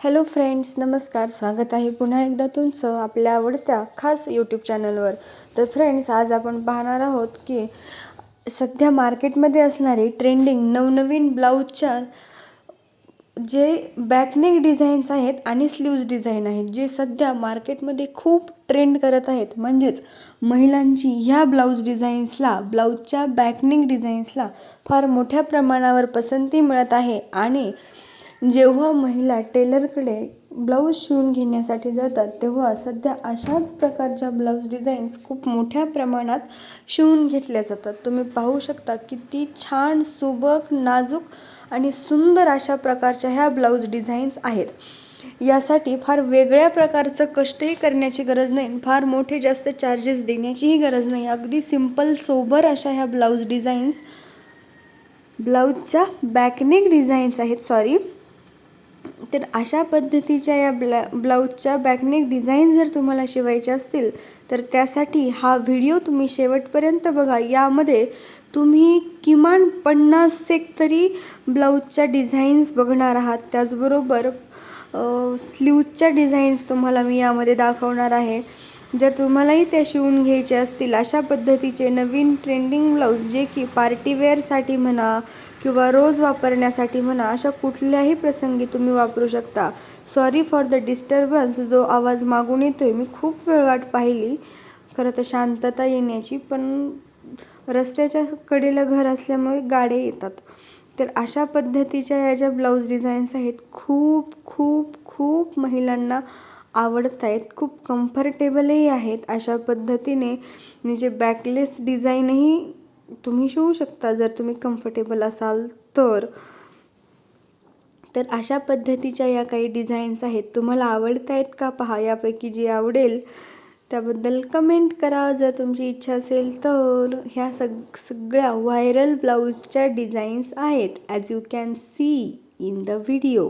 Hello friends नमस्कार. स्वागत आहे पुन्हा एकदा तुमचं आपल्या आवडत्या खास यूट्यूब चॅनलवर तर फ्रेंड्स आज आपण पाहणार आहोत की सध्या मार्केटमध्ये असणारे ट्रेंडिंग नवनवीन ब्लाऊजच्या जे बॅकनेक डिझाईन्स आहेत आणि स्लीव्ज डिझाईन आहेत जे सध्या मार्केटमध्ये खूप ट्रेंड करत आहेत. म्हणजेच महिलांची ह्या ब्लाऊज डिझाईन्सला ब्लाऊजच्या बॅकनेक डिझाईन्सला फार मोठ्या प्रमाणावर पसंती मिळत आहे. आणि जेव्हा महिला टेलरकडे ब्लाऊज शिवून घेण्यासाठी जातात तेव्हा सध्या अशाच प्रकारच्या ब्लाऊज डिझाईन्स खूप मोठ्या प्रमाणात शिवून घेतल्या जातात. तुम्ही पाहू शकता किती छान सुबक नाजूक आणि सुंदर अशा प्रकारच्या ह्या ब्लाऊज डिझाईन्स आहेत. यासाठी फार वेगळ्या प्रकारचं कष्टही करण्याची गरज नाही फार मोठे जास्त चार्जेस देण्याचीही गरज नाही. अगदी सिंपल सोबर अशा ह्या ब्लाऊज डिझाईन्स ब्लाऊजच्या बॅकनेक डिझाईन्स आहेत सॉरी तर अशा पद्धतीच्या या ब्ला ब्लाऊजच्या बॅकनेक डिझाईन जर तुम्हाला शिवायच्या असतील तर त्यासाठी हा व्हिडिओ तुम्ही शेवटपर्यंत बघा. यामध्ये तुम्ही किमान पन्नास एक तरी ब्लाऊजच्या डिझाईन्स बघणार आहात. त्याचबरोबर स्लीवच्या डिझाईन्स तुम्हाला मी यामध्ये दाखवणार आहे. जर तुम्हालाही त्या शिवून घ्यायचे असतील अशा पद्धतीचे नवीन ट्रेंडिंग ब्लाऊज जे की पार्टीवेअरसाठी म्हणा किंवा रोज वापरण्यासाठी म्हणा अशा कुठल्याही प्रसंगी तुम्ही वापरू शकता. सॉरी फॉर द डिस्टर्बन्स जो आवाज मागून येतो आहे मी खूप वेळ वाट पाहिली. खरं तर शांतता येण्याची पण रस्त्याच्या कडेला घर असल्यामुळे गाड्या येतात. तर अशा पद्धतीच्या या ज्या ब्लाऊज डिझाईन्स आहेत खूप खूप खूप महिलांना आवडत आहेत. खूप कम्फर्टेबलही आहेत अशा पद्धतीने. म्हणजे बॅकलेस डिझाईनही तुम्ही शिवू शकता जर तुम्ही कम्फर्टेबल असाल तर. तर अशा पद्धतीच्या या काही डिझाईन्स आहेत. तुम्हाला आवडत आहेत का पहा? यापैकी जी आवडेल त्याबद्दल कमेंट करा. जर तुमची इच्छा असेल तर. ह्या सग सगळ्या व्हायरल ब्लाऊजच्या डिझाईन्स आहेत as you can see in the video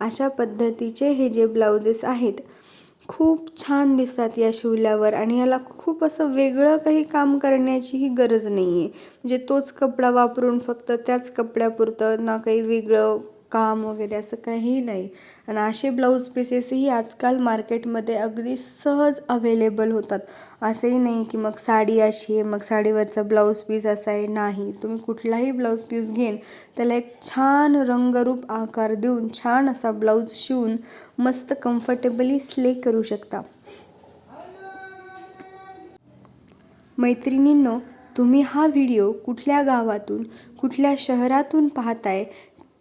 अशा पद्धतीचे हे जे ब्लाउजेस आहेत खूप छान दिसतात या शिवल्यावर आणि याला खूप असं वेगळं काही काम करण्याचीही गरज नाही आहे म्हणजे तोच कपडा वापरून फक्त त्याच कपड्यापुरतं ना काही वेगळं काम वगैरे असं काहीही नाही. आणि असे ब्लाऊज पीसेसही आजकाल मार्केटमध्ये अगदी सहज अवेलेबल होतात. असंही नाही की मग साडी अशी आहे मग साडीवरचा ब्लाऊज पीस असा आहे. नाही तुम्ही कुठलाही ब्लाऊज पीस घेऊन त्याला एक छान रंगरूप आकार देऊन छान असा ब्लाऊज शिवून मस्त कम्फर्टेबली स्ले करू शकता. मैत्रिणींनो तुम्ही हा व्हिडिओ कुठल्या गावातून कुठल्या शहरातून पाहताय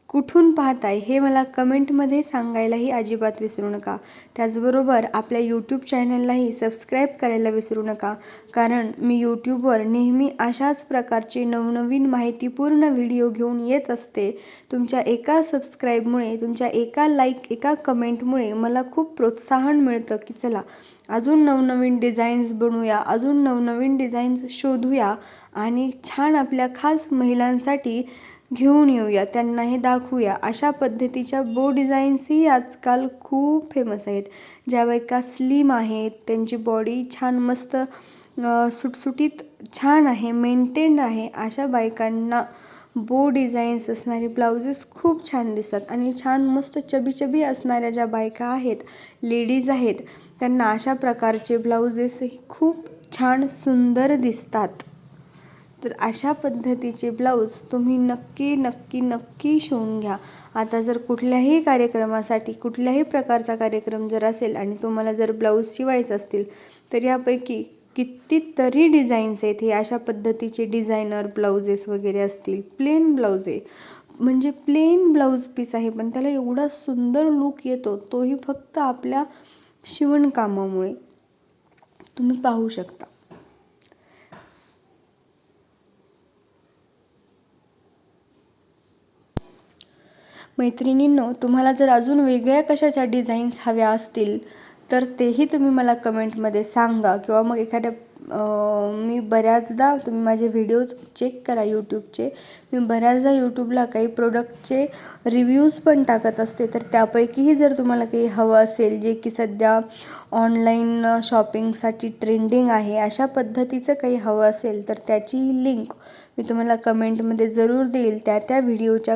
कुठून पाहताय हे मला कमेंटमध्ये सांगायलाही अजिबात विसरू नका. त्याचबरोबर आपल्या यूट्यूब चॅनललाही सबस्क्राईब करायला विसरू नका. कारण मी यूट्यूबवर नेहमी अशाच प्रकारचे नवनवीन माहितीपूर्ण व्हिडिओ घेऊन येत असते. तुमच्या एका सबस्क्राईबमुळे तुमच्या एका लाईक एका कमेंटमुळे मला खूप प्रोत्साहन मिळतं की चला अजून नवनवीन डिझाईन्स बनवूया अजून नवनवीन डिझाईन्स शोधूया. आणि छान आपल्या खास महिलांसाठी घेऊन येऊया त्यांना हे दाखवूया. अशा पद्धतीच्या बो डिझाईन्सही आजकाल खूप फेमस आहेत. ज्या बायका स्लिम आहेत त्यांची बॉडी छान मस्त सुटसुटीत छान आहे मेंटेन्ड आहे अशा बायकांना बो डिझाईन्स असणारे ब्लाउजेस खूप छान दिसतात. आणि छान मस्त चबीचबी असणाऱ्या ज्या बायका आहेत लेडीज आहेत त्यांना अशा प्रकारचे ब्लाउजेसही खूप छान सुंदर दिसतात. तर अशा पद्धतीचे ब्लाऊज तुम्ही नक्की नक्की नक्की शिवून घ्या. आता जर कुठल्याही कार्यक्रमासाठी कुठल्याही प्रकारचा कार्यक्रम जर असेल आणि तुम्हाला जर ब्लाऊज शिवायचं असतील तर यापैकी कितीतरी डिझाईन्स आहेत. हे अशा पद्धतीचे डिझायनर ब्लाउजेस वगैरे असतील. प्लेन ब्लाऊज आहे. म्हणजे प्लेन ब्लाऊज पीस आहे पण त्याला एवढा सुंदर लूक येतो तोही फक्त आपल्या शिवणकामामुळे. तुम्ही पाहू शकता. मैत्रिणींनो तुम्हाला जर अजून वेगळ्या कशाच्या डिझाईन्स हव्या असतील तर तेही तुम्ही मला कमेंटमध्ये सांगा किंवा मग एखाद्या मी बऱ्याचदा तुम्ही माझे व्हिडिओज चेक करा यूट्यूबचे मी बऱ्याचदा यूट्यूबला काही प्रोडक्टचे रिव्ह्यूज पण टाकत असते तर त्यापैकीही जर तुम्हाला काही हवं असेल जे की सध्या ऑनलाईन शॉपिंगसाठी ट्रेंडिंग आहे अशा पद्धतीचं काही हवं असेल तर त्याची लिंक मी तुम्हाला कमेंटमध्ये जरूर देईल. त्या त्या व्हिडिओच्या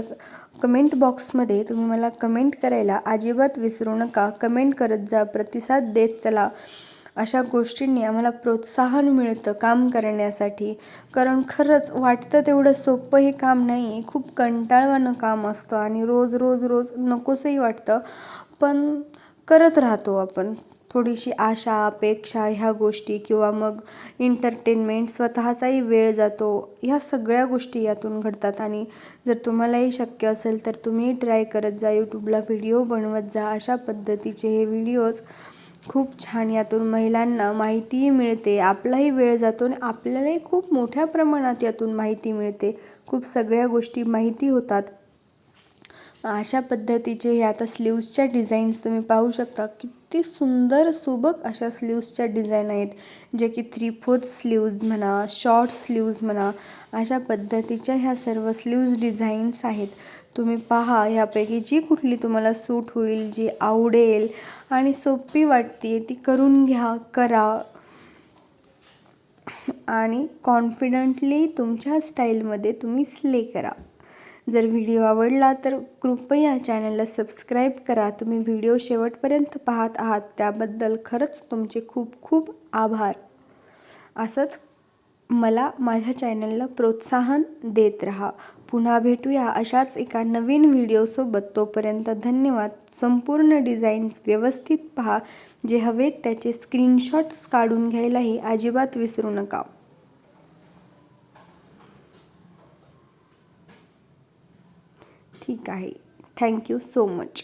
कमेंट बॉक्समध्ये तुम्ही मला कमेंट करायला अजिबात विसरू नका. कमेंट करत जा प्रतिसाद देत चला. अशा गोष्टींनी आम्हाला प्रोत्साहन मिळतं काम करण्यासाठी. कारण खरंच वाटतं तेवढं सोपं हे काम नाही आहे खूप कंटाळवाणं काम असतं आणि रोज रोज रोज नकोसंही वाटतं. पण करत राहतो आपण. थोडीशी आशा अपेक्षा ह्या गोष्टी किंवा मग इंटरटेनमेंट स्वतःचाही वेळ जातो ह्या सगळ्या गोष्टी यातून घडतात. आणि जर तुम्हालाही शक्य असेल तर तुम्ही ट्राय करत जा यूट्यूबला व्हिडिओ बनवत जा. अशा पद्धतीचे हे व्हिडिओज खूप छान यातून महिलांना माहितीही मिळते. आपलाही वेळ जातो आणि आपल्यालाही खूप मोठ्या प्रमाणात यातून माहिती मिळते. खूप सगळ्या गोष्टी माहिती होतात. अशा पद्धतीचे हे आता स्लीव्सच्या डिझाईन्स तुम्ही पाहू शकता. किती सुंदर सुबक अशा स्लीव्सच्या डिझाईन आहेत. जे की थ्री फोर्थ स्लीव्ज म्हणा शॉर्ट स्लीव्ज म्हणा अशा पद्धतीच्या ह्या सर्व स्लीव्ज डिझाईन्स आहेत. तुम्ही पहा ह्यापैकी जी कुठली तुम्हाला सूट होईल जी आवडेल आणि सोपी वाटते ती करून घ्या करा. आणि कॉन्फिडंटली तुमच्या स्टाईलमध्ये तुम्ही स्ले करा. जर व्हिडिओ आवडला तर कृपया चॅनलला सबस्क्राईब करा. तुम्ही व्हिडिओ शेवटपर्यंत पाहत आहात त्याबद्दल खरंच तुमचे खूप खूप आभार. असंच मला माझ्या चॅनलला प्रोत्साहन देत राहा. पुन्हा भेटूया अशाच एका नवीन व्हिडिओसोबत. तोपर्यंत धन्यवाद. संपूर्ण डिझाईन्स व्यवस्थित पहा. जे हवेत त्याचे स्क्रीनशॉट्स काढून घ्यायलाही अजिबात विसरू नका. ठीक आहे. Thank you so much